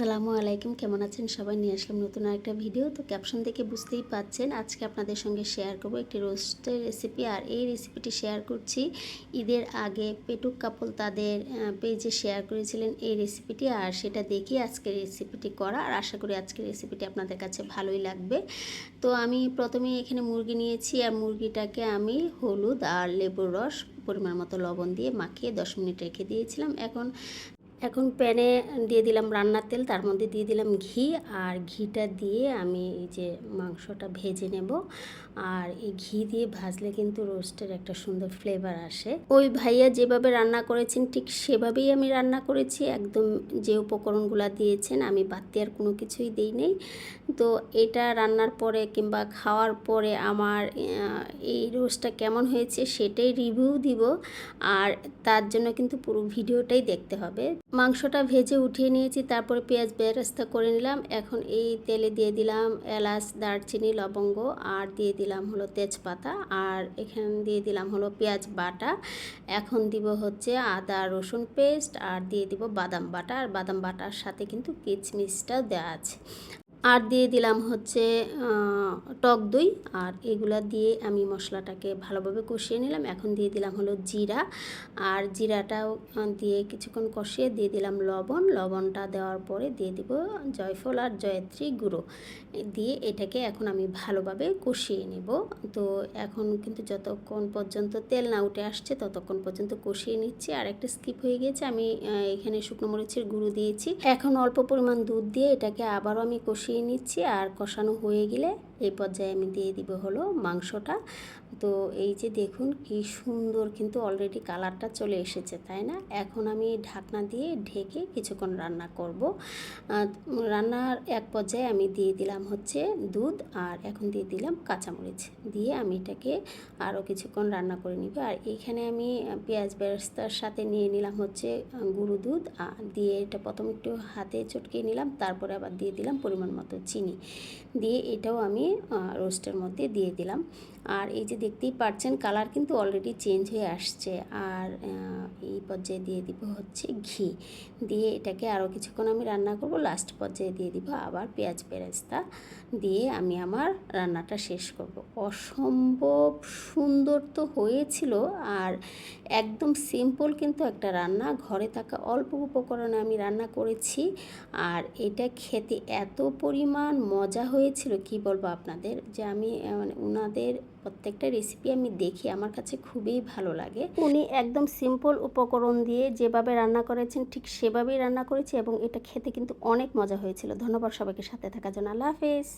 আসসালামু আলাইকুম। কেমন আছেন? সবাই নিয়ে আসলাম নতুন একটা ভিডিও তো ক্যাপশন দেখে বুঝতেই পাচ্ছেন, আজকে আপনাদের সঙ্গে শেয়ার করব একটি রোস্টের রেসিপি আর এই রেসিপিটি শেয়ার করছি ঈদের আগে পেটুক কাপল তাদের পেজে শেয়ার করেছিলেন এই রেসিপিটি আর সেটা দেখে আজকের রেসিপিটি করা। আর আশা করি আজকের রেসিপিটি আপনাদের কাছে ভালোই লাগবে। তো আমি প্রথমে এখানে মুরগি নিয়েছি। আর মুরগিটাকে আমি হলুদ আর লেবুর রস পরিমাণ মতো লবণ দিয়ে মাখিয়ে দশ মিনিট রেখে দিয়েছিলাম। এখন এখন প্যানে দিয়ে দিলাম রান্নার তেল, তার মধ্যে দিয়ে দিলাম ঘি, আর ঘিটা দিয়ে আমি এই যে মাংসটা ভেজে নেব। আর এই ঘি দিয়ে ভাজলে কিন্তু রোস্টের একটা সুন্দর ফ্লেভার আসে। ওই ভাইয়া যেভাবে রান্না করেছেন, ঠিক সেভাবেই আমি রান্না করেছি। একদম যে উপকরণগুলো দিয়েছেন, আমি বাড়তি আর কোনো কিছুই দিই নেই। তো এটা রান্নার পরে কিংবা খাওয়ার পরে আমার এই রোস্টটা কেমন হয়েছে সেটাই রিভিউ দিব। আর তার জন্য কিন্তু পুরো ভিডিওটাই দেখতে হবে। মাংসটা ভেজে উঠিয়ে নিয়েছি, তারপরে পেঁয়াজ বেরেস্তা করে নিলাম। এখন এই তেলে দিয়ে দিলাম এলাচ, দারচিনি, লবঙ্গ আর দিয়ে দিলাম হলো তেজপাতা আর এখানে দিয়ে দিলাম হলো পেঁয়াজ বাটা। এখন দিব হচ্ছে আদা, রসুন পেস্ট আর দিয়ে দিব বাদাম বাটা। আর বাদাম বাটার সাথে কিন্তু কিচমিচটাও দেওয়া আছে। আর দিয়ে দিলাম হচ্ছে টক দই। আর এগুলা দিয়ে আমি মশলাটাকে ভালোভাবে কষিয়ে নিলাম। এখন দিয়ে দিলাম হলো জিরা। আর জিরাটাও দিয়ে কিছুক্ষণ কষিয়ে দিয়ে দিলাম লবণ। লবণটা দেওয়ার পরে দিয়ে দিব জয়ফল আর জয়ত্রী গুঁড়ো। দিয়ে এটাকে এখন আমি ভালোভাবে কষিয়ে নেব। তো এখন কিন্তু যতক্ষণ পর্যন্ত তেল না উঠে আসছে, ততক্ষণ পর্যন্ত কষিয়ে নিচ্ছি। আর একটা স্কিপ হয়ে গেছে আমি এখানে শুকনো মরিচের গুঁড়ো দিয়েছি। এখন অল্প পরিমাণ দুধ দিয়ে এটাকে আবারও আমি কষিয়ে নিচ্ছি আর কষানো হয়ে গেলে এই পর্যায়ে আমি দিয়ে দিব হলো মাংসটা। তো এই যে দেখুন কি সুন্দর কিন্তু অলরেডি কালারটা চলে এসেছে, তাই না? এখন আমি ঢাকনা দিয়ে ঢেকে কিছুক্ষণ রান্না করব। রান্নার এক পর্যায়ে আমি দিয়ে দিলাম হচ্ছে দুধ আর এখন দিয়ে দিলাম কাঁচামরিচ। দিয়ে আমি এটাকে আরও কিছুক্ষণ রান্না করে নিব। আর এখানে আমি পেঁয়াজ বেরেস্তার সাথে নিয়ে নিলাম হচ্ছে গুঁড়ো দুধ। দিয়ে এটা প্রথম একটু হাতে চটকে নিলাম, তারপরে আবার দিয়ে দিলাম পরিমাণ মতো চিনি দিয়ে এটাও আমি রোস্টের মধ্যে দিয়ে দিলাম। আর এই যে দেখতেই পাচ্ছেন কালার কিন্তু অলরেডি চেঞ্জ হয়ে আসছে। আর এই পর্যায়ে দিয়ে দিব হচ্ছে ঘি। দিয়ে এটাকে আরও কিছুক্ষণ আমি রান্না করব লাস্ট পর্যায়ে দিয়ে দিব আবার পেঁয়াজ বেরেস্তা। দিয়ে আমি আমার রান্নাটা শেষ করব। অসম্ভব সুন্দর তো হয়েছিল। আর একদম সিম্পল কিন্তু একটা রান্না। ঘরে থাকা অল্প উপকরণে আমি রান্না করেছি। আর এটা খেতে এত পরিমাণ মজা হয়েছিল, কি বলব আপনাদের? যে আমি মানে ওনাদের প্রত্যেকটা রেসিপি আমি দেখি, আমার কাছে খুবই ভালো লাগে। উনি একদম সিম্পল উপকরণ দিয়ে যেভাবে রান্না করেছেন, ঠিক সেভাবেই রান্না করেছি এবং এটা খেতে কিন্তু অনেক মজা হয়েছিল। ধন্যবাদ সবাইকে সাথে থাকার জন্য। আল্লাহ হাফেজ।